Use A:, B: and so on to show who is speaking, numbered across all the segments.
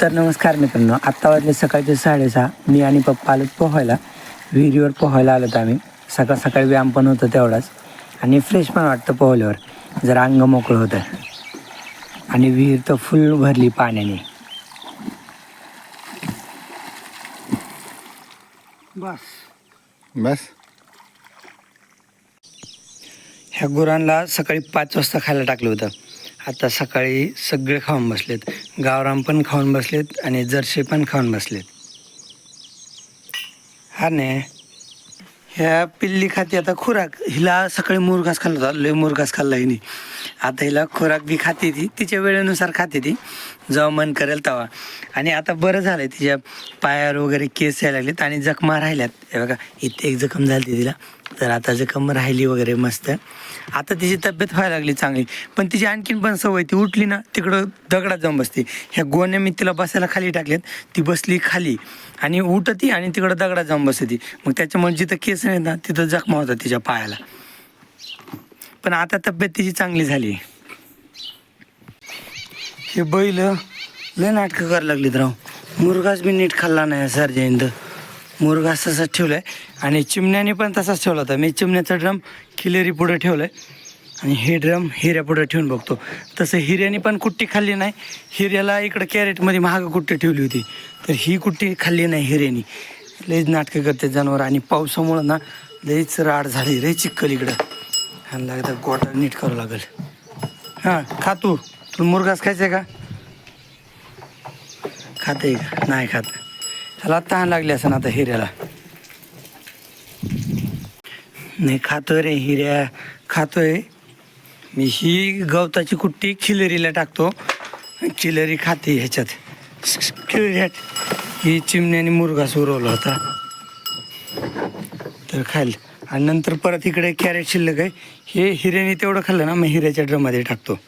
A: तर नमस्कार मित्रांनो आत्ता वाजले सकाळचे साडेसहा. मी आणि पप्पा आलो पोहायला. विहिरीवर पोहायला आलोत आम्ही. सकाळ सकाळी व्यायाम पण होतं तेवढाच. आणि फ्रेश पण वाटतं पोहल्यावर जरा अंग मोकळं होतं. आणि विहीर तर फुल भरली पाण्याने. बस.
B: बस.
A: ह्या गुरांना सकाळी पाच वाजता खायला टाकलं होतं. आता सकाळी सगळे खाऊन बसलेत. गावराम पण खाऊन बसलेत आणि जर्सी पण खाऊन बसलेत. हा ने ह्या पिल्ली खाती आता खुराक. हिला सकाळी मुरघास खाल्ला होता. लय मुरघास खाल्ला हिने. आता हिला खुराक बी खाते ती. तिच्या वेळेनुसार खाते ती. जेव्हा मन करेल तेव्हा आणि आता बरं झालं तिच्या पायावर वगैरे केस यायला लागलेत आणि जखमा राहिल्यात. हे बघा इथे एक जखम झाली तिला. तर आता जखम राहिली वगैरे मस्त. आता तिची तब्येत व्हायला लागली चांगली. पण तिची आणखीन पण सवय ती उठली ना तिकडं दगडात जाऊन बसते. ह्या गोण्या मी तिला बसायला खाली टाकल्यात ती बसली खाली. आणि उठती आणि तिकडं दगडात जाऊन बसते. मग त्याच्यामुळे जिथं केस नाही ना तिथं जखमा होता तिच्या पायाला. पण आता तब्येत तिची चांगली झाली. हे बैल लय नाटकं करायला लागलीत राव. मुरगाच बी नीट खाल्ला नाही सर्जयंत मुरगास तसाच आहे आणि चिमण्याने पण तसाच ठेवला होता. मी चिमण्याचा ड्रम खिलेरी पुढे आहे आणि हे ड्रम हिऱ्या पुढे ठेवून बघतो. तसं हिऱ्याने पण कुट्टी खाल्ली नाही. हिऱ्याला इकडं कॅरेटमध्ये महाग कुट्टी ठेवली होती. तर ही कुट्टी खाल्ली नाही हिऱ्याने. लईच नाटकं करते जनावर. आणि पावसामुळं ना लईच राड झाली. लई चिक्कल इकडं. आणि लागतं गोटा नीट करावं लागेल. हां खा तू. तुला मुरगास खायचं आहे का? खाते का? नाही खात. त्याला तहान लागली असं आता हिऱ्याला. नाही खातोय रे हिऱ्या खातोय. मी ही गवताची कुट्टी खिलरीला टाकतो. खिलरी खाते ह्याच्यात. खिलरी ही चिमण्याने मुरगास सुरवला होता. तर खायला आणि नंतर परत इकडे कॅरेट शिल्लक आहे. हे हिऱ्याने तेवढं खाल्लं ना मग हिऱ्याच्या ड्रममध्ये टाकतो.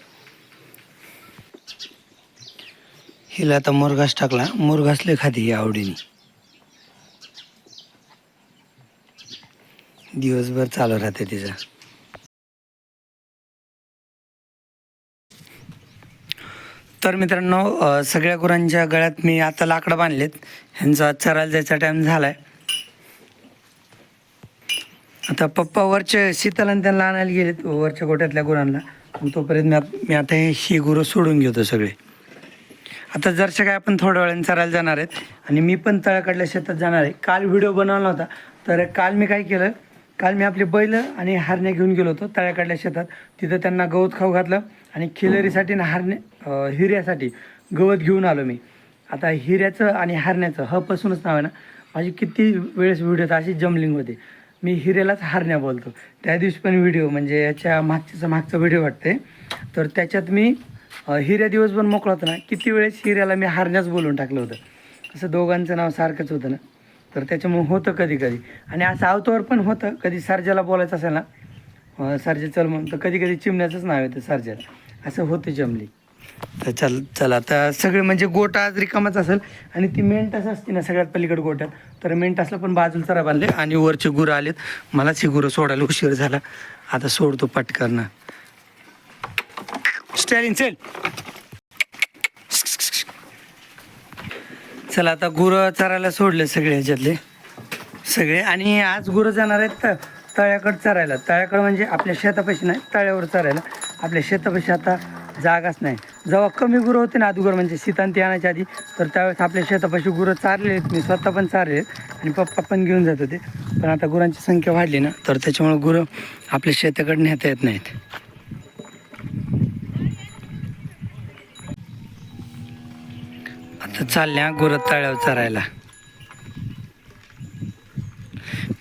A: हिला आता मुरघास टाकला. मुरघास लय खाते ही आवडीने. दिवसभर चालू राहते तिचा. तर मित्रांनो सगळ्या गुरांच्या गळ्यात मी आता लाकडं बांधलेत. ह्यांचा चरायला जायचा टाईम झालाय. आता पप्पा वरच्या शीतल त्यांना आणायला गेलेत. वरच्या गोट्यातल्या गुरांना. तोपर्यंत मी मी आता हे ही गुरं सोडून घेतो सगळे. आता जरशा काय आपण थोड्या वेळाने चरायला जाणार आहेत. आणि मी पण तळ्याकडल्या शेतात जाणार आहे. काल व्हिडिओ बनवला होता. तर काल मी काय केलं? काल मी आपले बैल आणि हारण्या घेऊन गेलो होतो तळ्याकडल्या शेतात. तिथं त्यांना गवत खाऊ घातलं आणि खिलरीसाठी आणि हारणे हिऱ्यासाठी गवत घेऊन आलो मी. आता हिऱ्याचं आणि हारण्याचं ह पासूनच नाव आहे ना? माझी किती वेळेस व्हिडिओत अशी जमलिंग होते. मी हिऱ्यालाच हारण्या बोलतो. त्या दिवशी पण व्हिडिओ म्हणजे याच्या मागच्याचा मागचा व्हिडिओ वाटते तर त्याच्यात मी हिऱ्या दिवस पण मोकळा होता ना. किती वेळेस हिऱ्याला मी हारण्याच बोलून टाकलं होतं. असं दोघांचं नाव सारखंच होतं ना. तर त्याच्यामुळे होतं कधी कधी. आणि असं आवतोवर पण होतं. कधी सर्जाला बोलायचं असेल ना सारजा चल म्हणून तर कधी कधी चिमण्याचंच नाव येतं सर्जाला. असं होतं जमली. तर चल चल आता सगळे म्हणजे गोटा आज रिकामाच असेल. आणि ती मेंटास असते ना सगळ्यात पलीकडे गोट्यात. तर मेंटासला पण बाजूला चरा बांधले आणि वरचे गुरं आलेत. मलाच ही गुरं सोडायला उशीर झाला. आता सोडतो पटकरणं स्टॅलिन चल. चला आता गुरं चरायला सोडले सगळे ह्याच्यातले. सगळे. आणि आज गुरं जाणार आहेत तर तळ्याकडं चरायला. तळ्याकडं म्हणजे आपल्या शेतापाशी नाही तळ्यावर चरायला. आपल्या शेतापाशी आता जागाच नाही. जेव्हा कमी गुरं होते ना आदुगर म्हणजे सीतांती आणायच्या आधी तर त्यावेळेस आपल्या शेतापाशी गुरं चारले आहेत. मी स्वतः पण चारले आहेत. आणि पप्पा पण घेऊन जात होते. पण आता गुरांची संख्या वाढली ना तर त्याच्यामुळे गुरं आपल्या शेताकडे नेता येत नाहीत. तर चालल्या गुरं तळ्यावर चरायला.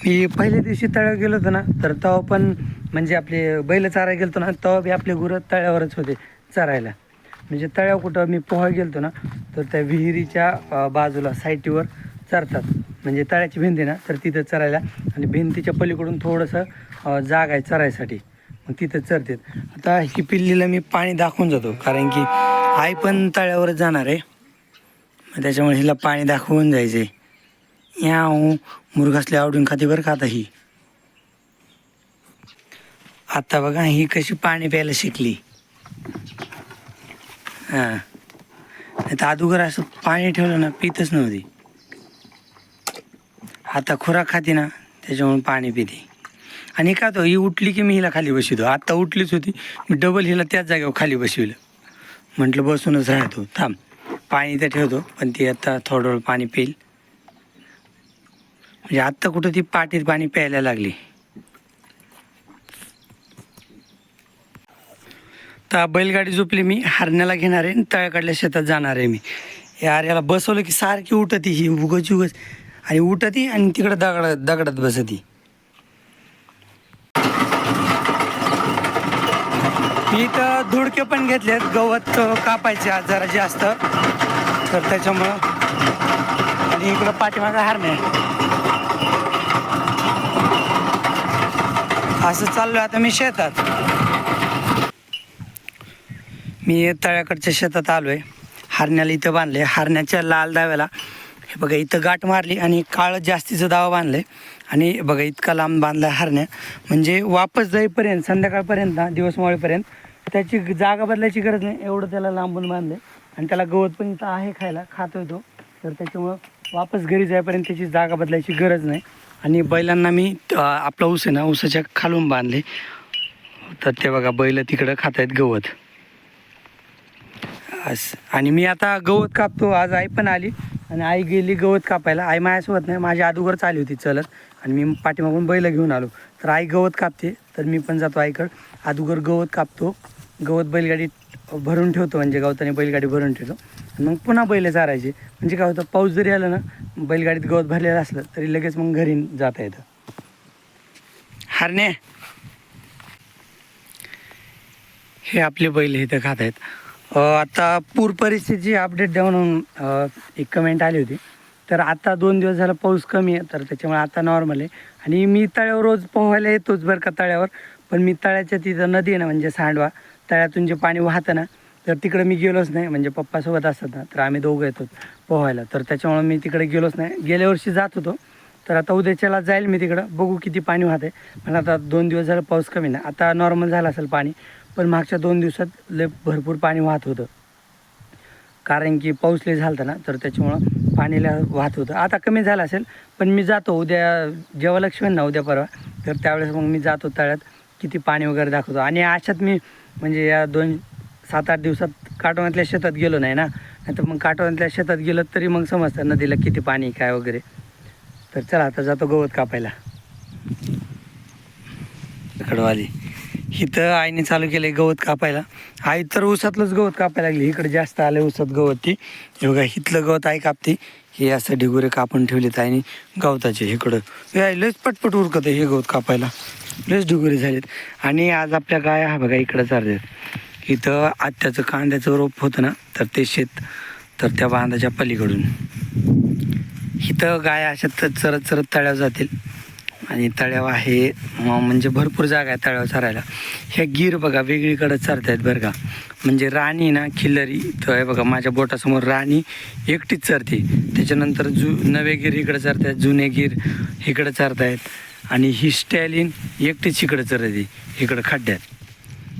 A: मी पहिल्या दिवशी तळ्यावर गेलो होतो ना तर तेव्हा पण म्हणजे आपले बैल चारायला गेलतो ना तेव्हा बी आपले गुरं तळ्यावरच होते चरायला. म्हणजे तळ्यावर कुठं मी पोहाय गेलतो ना तर त्या विहिरीच्या बाजूला साईटीवर चरतात. म्हणजे तळ्याची भिंती ना तर तिथं चरायला आणि भिंतीच्या पलीकडून थोडंसं जाग जागा आहे चरायसाठी. मग तिथं चरतात. आता ही पिल्लीला मी पाणी दाखवून जातो कारण की आई पण तळ्यावरच जाणार आहे. त्याच्यामुळे हिला पाणी दाखवून जायचे. या मुरघासले आवडून खाते बरं का आता ही? आता बघा ही कशी पाणी प्यायला शिकली. हां. नाही तर अगोदर असं पाणी ठेवलं ना पितच नव्हती. आता खुराक खाते ना त्याच्यामुळे पाणी पिते. आणि का तो ही उठली की मी हिला खाली बसवतो. आत्ता उठलीच होती मी डबल हिला त्याच जागेवर खाली बसविलं. म्हटलं बसूनच राहतो थांब. पाणी तर ठेवतो पण ती आता थोडं वेळ पाणी पिईल. म्हणजे आत्ता कुठं ती पाटीत पाणी प्यायला लागली. तर बैलगाडी झोपली मी हरण्याला घेणार आहे आणि तळ्याकडल्या शेतात जाणार आहे मी. यार याला बसवलं की सारखी उठती ही उगच उगच. आणि उठती आणि तिकडं दगड दगडात बसती. मी तर धुडके पण घेतलेत गवत कापायचे आज जरा जास्त. तर त्याच्यामुळं आणि इकडं पाठीमागं हारणे असं चाललोय आता मी शेतात. मी तळ्याकडच्या शेतात आलो आहे हरण्याला इथं बांधले हरण्याच्या लाल दाव्याला हे बघा इथं गाठ मारली आणि काळ जास्तीचं दावा बांधले आणि बघा इतका लांब बांधला हरण्या. म्हणजे वापस जाईपर्यंत संध्याकाळपर्यंत ना दिवसमाळीपर्यंत त्याची जागा बदलायची गरज नाही. एवढं त्याला लांबून बांधले आणि त्याला गवत पण इथं आहे खायला खातोय तो. तर त्याच्यामुळं वापस घरी जायपर्यंत त्याची जागा बदलायची गरज नाही. आणि बैलांना मी आपला ऊस आहे ना ऊसाच्या खालून बांधले. तर ते बघा बैल तिकडं खात आहेत गवत आणि मी आता गवत कापतो. आज आई पण आली आणि आई गेली गवत कापायला. आई माझ्यासोबत नाही माझी अदोगरच आली होती चलत. आणि मी पाठीमागून बैल घेऊन आलो. तर आई गवत कापते. तर मी पण जातो आईकडं. अदोगर गवत कापतो. गवत बैलगाडीत भरून ठेवतो म्हणजे गवताने बैलगाडी भरून ठेवतो. मग पुन्हा बैल चारायचे. म्हणजे काय होतं पाऊस जरी आला ना बैलगाडीत गवत भरलेलं असलं तरी लगेच मग घरी जाता येतं. हरणे हे आपले बैल इथं खात आहेत. आता पूर परिस्थितीची अपडेट द्या म्हणून एक कमेंट आली होती. तर आता दोन दिवस झाला पाऊस कमी आहे तर त्याच्यामुळे आता नॉर्मल आहे. आणि मी तळ्यावर रोज पोहायला येतोच बरं का तळ्यावर. पण मी तळ्याच्या तिथं नदी आहे ना म्हणजे सांडवा तळ्यातून जे पाणी वाहतं ना तर तिकडे मी गेलोच नाही. म्हणजे पप्पासोबत असतात ना तर आम्ही दोघं येतो पोहायला. तर त्याच्यामुळे मी तिकडे गेलोच नाही. गेल्या वर्षी जात होतो. तर आता उद्याच्याला जाईल मी तिकडं. बघू किती पाणी वाहते पण आता दोन दिवस झालं पाऊस कमी नाही. आता नॉर्मल झालं असेल पाणी. पण मागच्या दोन दिवसात लय भरपूर पाणी वाहत होतं. कारण की पाऊस लय झाला ना तर त्याच्यामुळं पाणीला वाहत होतं. आता कमी झालं असेल पण मी जातो उद्या जेव्हा लक्ष्मी ना उद्या परवा तर त्यावेळेस मग मी जातो तळ्यात किती पाणी वगैरे दाखवतो. आणि अशात मी म्हणजे या दोन सात आठ दिवसात काटवण्यातल्या शेतात गेलो नाही ना? नाहीतर मग काटवण्यातल्या शेतात गेलं तरी मग समजतं नदीला किती पाणी काय वगैरे. तर चला आता जातो गवत कापायला. कडवाली इथं आईने चालू केलं गवत कापायला. आई तर ऊसातलंच गवत कापायला लागली. इकडे जास्त आलं ऊसात गवत ती. बघा इथलं गवत आई कापते. हे असं ढिगुरे कापून ठेवलेत आईने. गवताचे इकडं. आई लयच पटपट उरकत आहे हे गवत कापायला. लयच ढिगुरे झालेत. आणि आज आपल्या गाय हा बघा इकडं चालतात इथं आत्याचं कांद्याचं रोप होतं ना तर ते शेत तर त्या बांधाच्या पलीकडून. इथं गाय अशा तर चरत चरत तळ्यावर जातील. आणि तळ्याव आहे म्हणजे भरपूर जागा आहे तळ्यावर चरायला. ह्या गिर बघा वेगळीकडे चरत आहेत बरं का. म्हणजे राणी ना खिल्लरी तर आहे बघा माझ्या बोटासमोर राणी एकटीच चरते. त्याच्यानंतर जु नवे गिर इकडे आहेत जुने गिर इकडे आहेत आणि ही स्टॅलिन एकटीच इकडे चरते इकडं खड्ड्यात.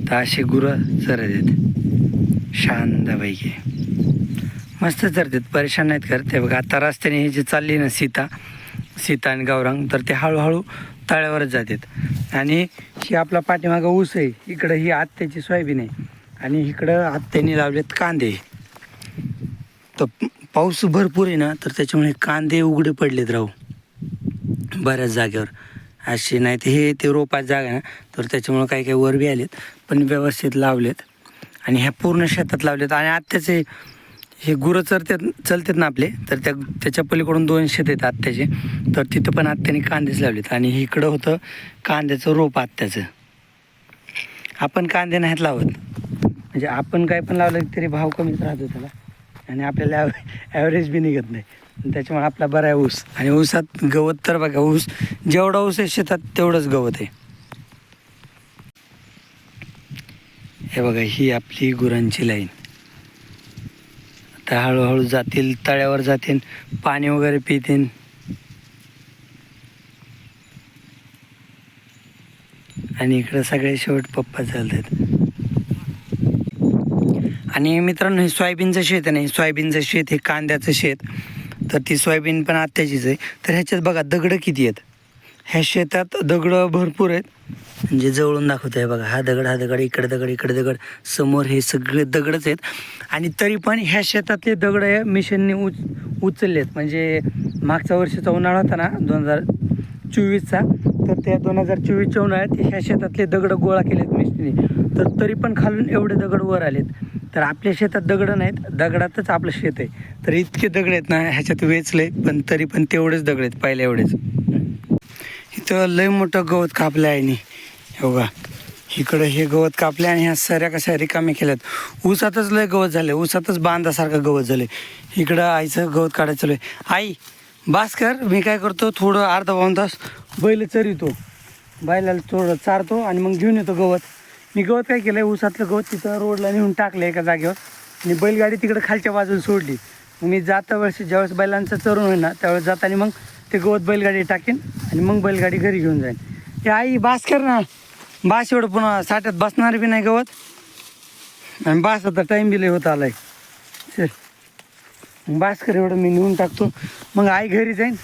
A: तर असे गुरं चरत आहेत शांतपैकी. मस्त चरतात परेशान नाहीत करत. ते बघा आता रस्त्याने ही जी चालली ना सीता सीता आणि गौरांग तर ते हळूहळू तळ्यावरच जातात. आणि ही आपला पाठीमागं ऊस आहे. इकडं ही आत्याची सोयाबीन आहे. आणि इकडं आत्याने लावलेत कांदे. तर पाऊस भरपूर आहे ना तर त्याच्यामुळे कांदे उघडे पडलेत राहू बऱ्याच जागेवर. असे नाही तर हे ते रोपात जागा ना तर त्याच्यामुळं काही काही वर बी आलेत पण व्यवस्थित लावलेत. आणि ह्या पूर्ण शेतात लावलेत. आणि आत्याचे हे गुरं चरतात चलतात ना आपले तर त्या त्याच्या पलीकडून दोन शेत आहेत आत्याचे. तर तिथं पण आत्याने कांदेच लावलेत. आणि इकडं होतं कांद्याचं रोप आत्याचं. आपण कांदे नाहीत लावत. म्हणजे आपण काय पण लावलं तरी भाव कमीच राहतो त्याला. आणि आपल्याला ॲव्हरेज बी निघत नाही. त्याच्यामुळे आपला बरा आहे ऊस. आणि ऊसात गवत तर बघा ऊस जेवढा ऊस आहे शेतात तेवढंच गवत आहे. हे बघा ही आपली गुरांची लाईन. आता हळूहळू जातील तळ्यावर जातील पाणी वगैरे पितील. आणि इकडं सगळे शेवट पप्पा चालतात. आणि मित्रांनो हे सोयाबीनचं शेत नाही सोयाबीनचं शेत हे कांद्याचं शेत. तर ती सोयाबीन पण आत्याचीच आहे. तर ह्याच्यात बघा दगडं किती आहेत? ह्या शेतात दगडं भरपूर आहेत. म्हणजे जवळून दाखवत आहे बघा हा दगड हा दगड इकडे दगड इकडे दगड समोर हे सगळे दगडच आहेत. आणि तरी पण ह्या शेतातले दगड या मिशनने उच उचललेत. म्हणजे मागच्या वर्षीचा उन्हाळा होता ना दोन हजार चोवीसचा तर त्या दोन हजार चोवीसच्या उन्हाळ्यात ह्या शेतातले दगड गोळा केलेत मिशनने. तर तरी पण खालून एवढे दगड वर आलेत. तर आपल्या शेतात दगडं नाहीत. दगडातच आपलं शेत आहे. तर इतके दगड आहेत ना ह्याच्यात वेचले पण तरी पण तेवढेच दगड आहेत पहिल्या एवढेच. इथं लय मोठं गवत कापलं आहे नी बघा इकडं हे गवत कापले आणि ह्या सऱ्या कशा रिकामे केल्यात. ऊसातच लय गवत झालं ऊसातच बांधासारखं गवत झालं इकडं आईचं गवत काढायचं चालू आहे. आई भास्कर मी काय करतो थोडं अर्धा पाऊन तास बैल चरितो. बैलाला थोडं चारतो आणि मग घेऊन येतो गवत. मी गवत काय केलं आहे ऊसातलं गवत तिथं रोडला नेऊन टाकलं एका जागेवर. आणि बैलगाडी तिकडं खालच्या बाजूला सोडली. मग मी जाता वेळेस ज्यावेळेस बैलांचं चरून होईल ना त्यावेळेस जाताना मग ते गवत बैलगाडी टाकेन आणि मग बैलगाडी घरी घेऊन जाईन. हे आई बास कर ना. बास एवढं पुन्हा साठ्यात बसणार बी नाही गवत. आणि बास आता टाईम बी लय होत आलाय. चल. मग बास कर एवढं मी नेऊन टाकतो. मग आई घरी जाईन.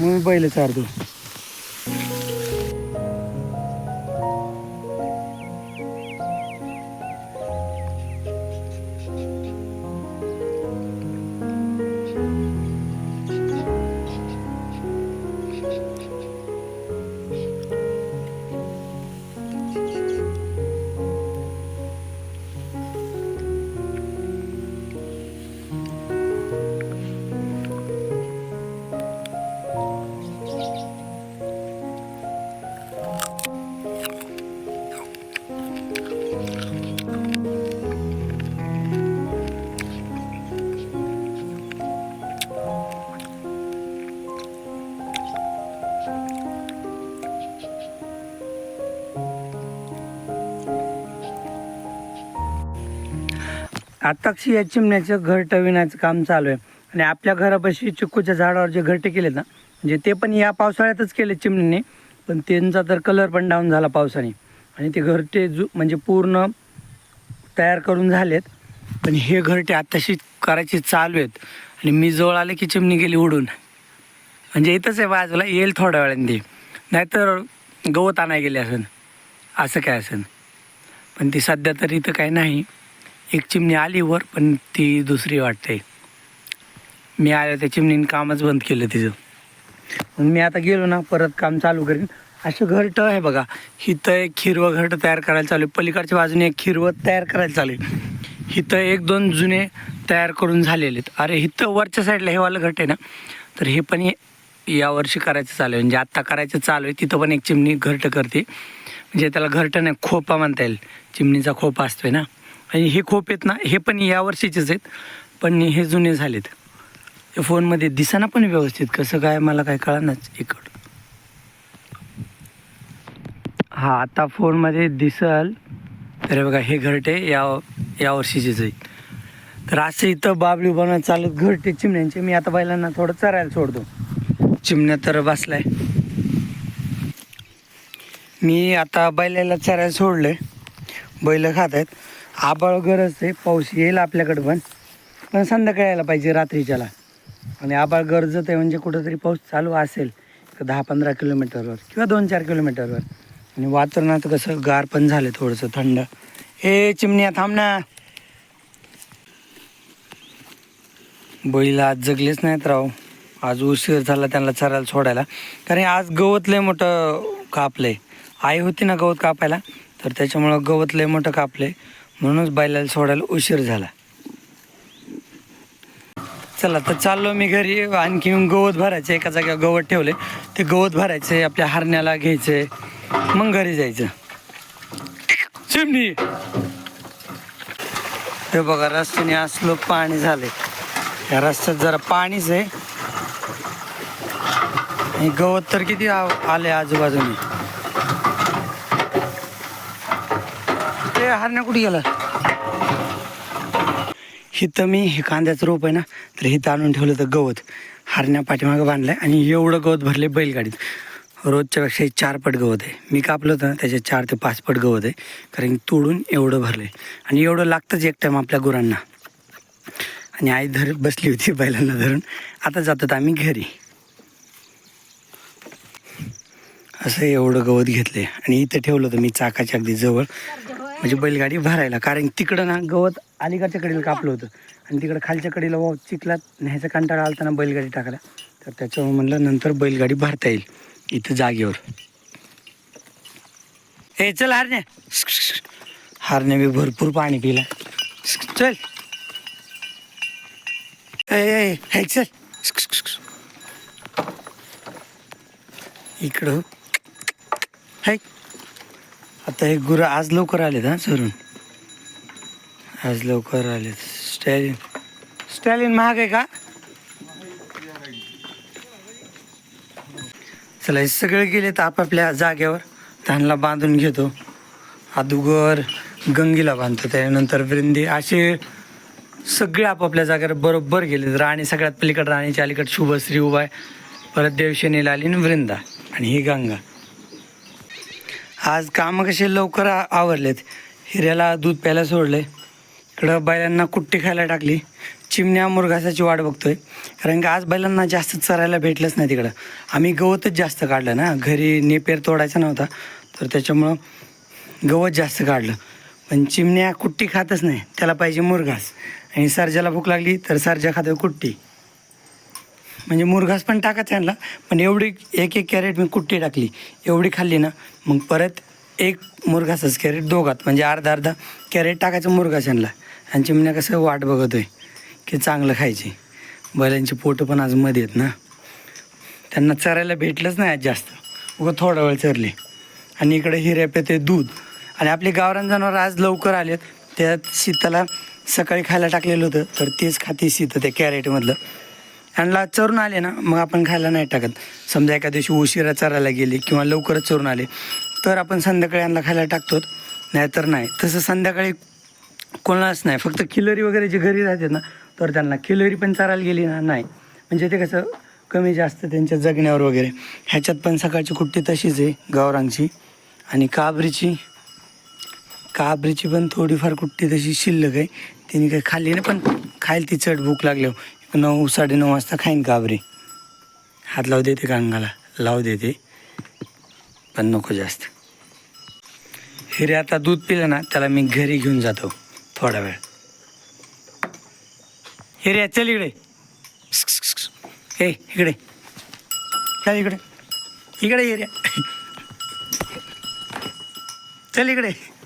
A: मग मी बैल चारतो. आत्ताक्षी या चिमण्याचं घर टविण्याचं काम चालू आहे. आणि आपल्या घरापाशी चिक्कूच्या झाडावर जे घरटे केलेत ना म्हणजे ते पण या पावसाळ्यातच केले चिमणीने पण त्यांचा तर कलर पण डाऊन झाला पावसाने. आणि ते घरटे जु म्हणजे पूर्ण तयार करून झालेत. पण हे घरटे आत्ताशी करायची चालू आहेत. आणि मी जवळ आले की चिमणी गेली उडून. म्हणजे इथंच आहे बाजूला येईल थोड्या वेळाने. ते नाहीतर गवत आणाय गेले असेल असं काय असेल पण ती सध्या तर इथं काही नाही. एक चिमणी आली वर पण ती दुसरी वाटते. मी आल्या त्या चिमणीने कामच बंद केलं तिचं. मग मी आता गेलो ना परत काम चालू करीन. असं घरटं आहे बघा. हिथं एक हिरवं घरटं तयार करायला चालू आहे. पलीकडच्या बाजूने एक हिरवं तयार करायला चालू आहे. हिथं एक दोन जुने तयार करून झालेले आहेत. अरे हिथं वरच्या साईडला हे वालं घट आहे ना? तर हे पण यावर्षी करायचं चालू आहे. म्हणजे आत्ता करायचं चालू आहे. तिथं पण एक चिमणी घरटं करते. म्हणजे त्याला घरटं नाही खोपा म्हणता येईल. चिमणीचा खोपा असतोय ना? आणि हे खोप आहेत ना हे पण यावर्षीचेच आहेत पण हे जुने झालेत. ते फोनमध्ये दिसाना पण व्यवस्थित कसं काय मला काय कळनाच इकडं. हा आता फोनमध्ये दिसल तर बघा हे घरटे या यावर्षीचेच आहेत. तर असं इथं बाबली बनवत चालत घरटे चिमण्यांचे. मी आता बैलांना थोडं चरायला सोडतो. चिमण्या तर बसलाय. मी आता बैलाला चरायला सोडले बैल खात आहेत. आबाळ गरज आहे पाऊस येईल आपल्याकडं पण. पण संध्याकाळी यायला पाहिजे रात्रीच्याला. आणि आबाळ गरजत आहे म्हणजे कुठंतरी पाऊस चालू असेल तर दहा पंधरा किलोमीटरवर किंवा दोन चार किलोमीटरवर. आणि वातावरणात कसं गार पण झालं थोडंसं थंड. हे चिमण्या थांब ना. बैल आज जगलेच नाहीत राव. आज उशीर झाला त्यांना चरायला सोडायला. कारण आज गवत लय मोठं कापलंय. आई होती ना गवत कापायला? तर त्याच्यामुळं गवत लय मोठं कापलंय. म्हणूनच बैलाला सोडायला उशीर झाला. चला तर चाललो मी घरी. आणखी गवत भरायचं एका जागेवर गवत ठेवले ते गवत भरायचे आपल्या हरण्याला घ्यायचे मग घरी जायचं. चिमणी! हे बघा रस्त्याने असलं पाणी झाले या रस्त्यात जरा पाणीच आहे. आणि गवत तर किती आले आजूबाजूने. ते कुठे गेला? हिथं मी हे कांद्याचं रोप आहे ना तर हिथं आणून ठेवलं तर गवत. हरण्या पाठीमागं बांधलंय आणि एवढं गवत भरले बैलगाडीत. रोजच्या पेक्षा चार पट गवत आहे. मी कापलं होतं ना त्याचे चार ते पाच पट गवत आहे. कारण तोडून एवढं भरलं आहे आणि एवढं लागतंच एक टाईम आपल्या गुरांना. आणि आई धर बसली होती बैलांना धरून. आता जातात आम्ही घरी. असं एवढं गवत घेतले आणि इथं ठेवलं होतं मी चाकाच्या अगदी जवळ. म्हणजे बैलगाडी भरायला. कारण तिकडं ना गवत अलीकडच्या कडेला कापलं होतं. आणि तिकडं खालच्या कडेला वा चिखलात न्यायचा कंटाळा आला ना बैलगाडी टाकायला तर त्याच्यावर म्हणलं नंतर बैलगाडी भरता येईल इथं जागेवर. हे चल हारण्या. हारण्या मी भरपूर पाणी पिला. चल. ए, चल. इकडं. हाय. आता हे गुरं आज लवकर आलेत हां चरून आज लवकर आलेत. स्टॅलिन. स्टॅलिन महाग आहे का? चला हे सगळे गेलेत आपापल्या जागेवर. त्यांना बांधून घेतो. अदुगर गंगीला बांधतो. त्यानंतर वृंदी असे सगळे आपापल्या जागेवर बरोबर गेले राणी सगळ्यात पलीकडे राणीच्या अलीकडे शुभश्री उभा आहे. परत देवशेनी आली आणि वृंदा. आणि ही गंगा. आज कामं कसे लवकर आवरलेत? हिऱ्याला दूध प्यायला सोडले इकडं बैलांना कुट्टी खायला टाकली. चिमण्या मुरघासाची वाट बघतोय. कारण की आज बैलांना जास्त चरायला भेटलंच नाही तिकडं. आम्ही गवतच जास्त काढलं ना. घरी नेपेर तोडायचा नव्हता. तर त्याच्यामुळं गवत जास्त काढलं. पण चिमण्या कुट्टी खातच नाही. त्याला पाहिजे मुरघास. आणि सरजाला भूक लागली तर सरजा खातो कुट्टी. म्हणजे मुरघास पण टाकायचा आणला पण एवढी एक एक कॅरेट मी कुट्टी टाकली. एवढी खाल्ली ना मग परत एक मुरघासच कॅरेट दोघात म्हणजे अर्धा अर्धा कॅरेट टाकायचं मुरघास यांना. आणि चिमण्या कसं वाट बघतोय की चांगलं खायची. बैलांची पोटं पण आज मध्ये आहेत ना. त्यांना चरायला भेटलंच नाही आज जास्त. उगं थोडा वेळ चरले. आणि इकडे हिऱ्या पेते दूध. आणि आपले गावरान जनावर आज लवकर आलेत. त्यात शीताला सकाळी खायला टाकलेलं होतं तर तेच खाते शीत त्या कॅरेटमधलं. यांना चरून आले ना मग आपण खायला नाही टाकत. समजा एका दिवशी उशिरा चरायला गेले किंवा लवकरच चरून आले तर आपण संध्याकाळी यांना खायला टाकतो नाहीतर नाही. तसं संध्याकाळी कोणालाच नाही. फक्त खिलरी वगैरे जे घरी राहतात ना तर त्यांना खिलरी पण चरायला गेली ना नाही. म्हणजे ते कसं कमी जास्त त्यांच्या जगण्यावर वगैरे. ह्याच्यात पण सकाळची कुट्टी तशीच आहे गावरांची. आणि काबरीची काबरीची पण थोडीफार कुट्टी तशी शिल्लक आहे. तिने काही खाल्ली नाही पण खायला ती चढ भूक लागली हो. नऊ साडेनऊ वाजता खाईन काबरी हात लावू देते का अंगाला? लावू देते. पण नको जास्त. हिरे आता दूध पिलं ना त्याला मी घरी घेऊन जातो. थोडा वेळ. हिरे चल इकडे. हे इकडे. चल इकडे. इकडे हिऱ्या चल इकडे.